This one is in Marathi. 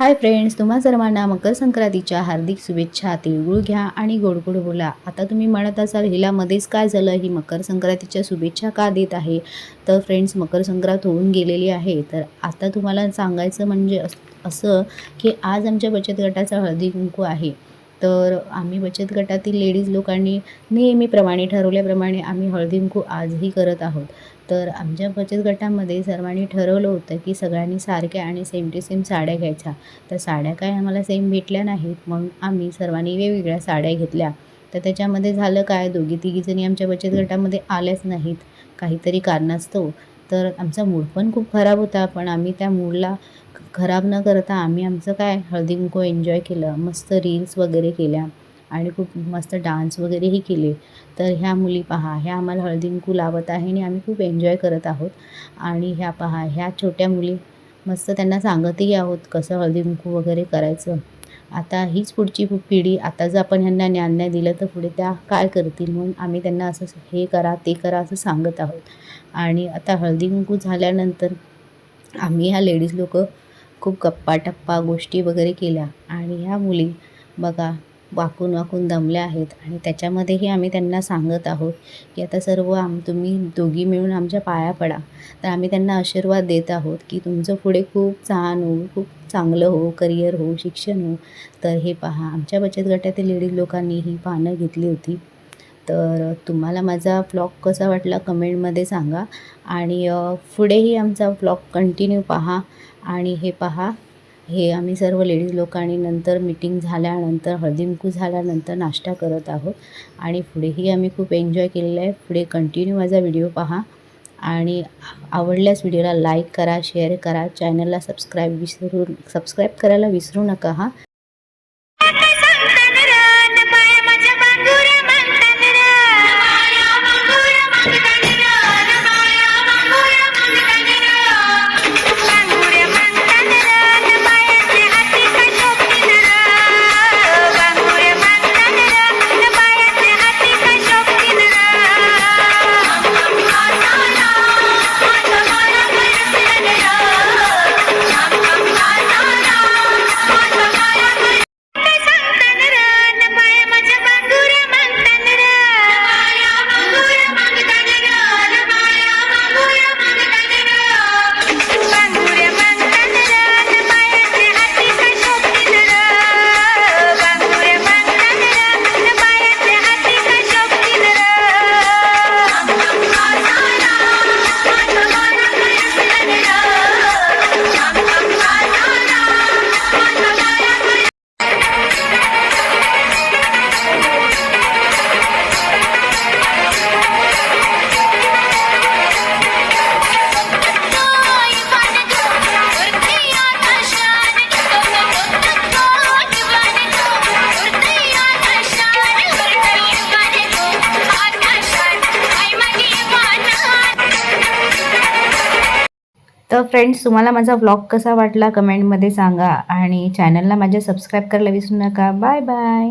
हाय फ्रेंड्स तुम्हा सर्वांना मकर संक्रांतीच्या हार्दिक शुभेच्छा. तिळगुळ घ्या आणि गोडगोड बोला. आता तुम्ही म्हणत असाल हिला मध्येच काय झालं? ही मकर संक्रांतीच्या शुभेच्छा का देत आहे? तर फ्रेंड्स मकर संक्रांत होऊन गेलेली आहे. तर आता तुम्हाला सांगायचं म्हणजे असं की आज आमच्या बचत गटाचा हळदी कुंकू आहे. तर आम्ही बचत गटातील लेडीज लोकांनी नेहमीप्रमाणे ठरवल्याप्रमाणे आम्ही हळदी कुंकू आजही करत आहोत. तर आमच्या बचत गटामध्ये सर्वांनी ठरवलं होतं की सगळ्यांनी सारख्या आणि सेम टू सेम साड्या घ्यायच्या. तर साड्या काय आम्हाला सेम भेटल्या नाहीत. म्हणून आम्ही सर्वांनी वेगवेगळ्या साड्या घेतल्या. तर त्याच्यामध्ये झालं काय? दोघी तिघीजणी आमच्या बचत गटामध्ये आल्याच नाहीत. काहीतरी कारणास्तव. तर आमचा मूड पण खूप खराब होता. पण आम्ही त्या मूडला खराब न करता आम्ही आमचं काय? हळदी कुंकू एन्जॉय केलं. मस्त रील्स वगैरे केल्या. आणि खूप मस्त डान्स वगैरेही केले. तर ह्या मुली पहा ह्या आम्हाला हळदी लावत आहे आणि आम्ही खूप एन्जॉय करत आहोत. आणि ह्या पहा ह्या छोट्या मुली मस्त त्यांना सांगतही आहोत कसं हळदी वगैरे करायचं. आता हीच पुढची पिढी आता जर आपण ह्यांना ज्ञान नाही दिलं तर पुढे त्या काय करतील म्हणून आम्ही त्यांना असं हे करा ते करा असं सांगत आहोत. आणि आता हळदीकुंकू झाल्यानंतर आम्ही ह्या लेडीज लोक खूप गप्पा टप्पा गोष्टी वगैरे केल्या. आणि ह्या मुली बघा वाकून वाकून दमल्या आहेत आणि त्याच्यामध्येही आम्ही त्यांना सांगत आहोत की आता सर्व आम तुम्ही दोघी मिळून आमच्या पाया पडा. तर आम्ही त्यांना आशीर्वाद देत आहोत की तुमचं पुढे खूप छान हो खूप चांगलं हो करिअर हो शिक्षण हो तर हे पहा आमच्या बचत गटातील लेडीज लोकांनी ही पानं घेतली होती. तर तुम्हाला माझा ब्लॉग कसा वाटला कमेंटमध्ये सांगा. आणि पुढेही आमचा ब्लॉग कंटिन्यू पहा. आणि हे पहा हे आम्ही सर्व लेडीज लोकांनी नंतर मीटिंग झाल्यानंतर हळदीकुंकू झाल्यानंतर नाश्ता करत आहोत. आणि पुढेही आम्ही खूप एन्जॉय केलेलं आहे. पुढे कंटिन्यू माझा व्हिडिओ पहा. आणि आवडल्यास व्हिडिओला लाईक करा शेअर करा. चॅनलला सबस्क्राईब विसरू सबस्क्राईब करायला विसरू नका हा. तर फ्रेंड्स तुम्हाला माझा व्लॉग कसा वाटला कमेंटमध्ये सांगा आणि चॅनलला माझ्या सबस्क्राईब करायला विसरू नका. Bye bye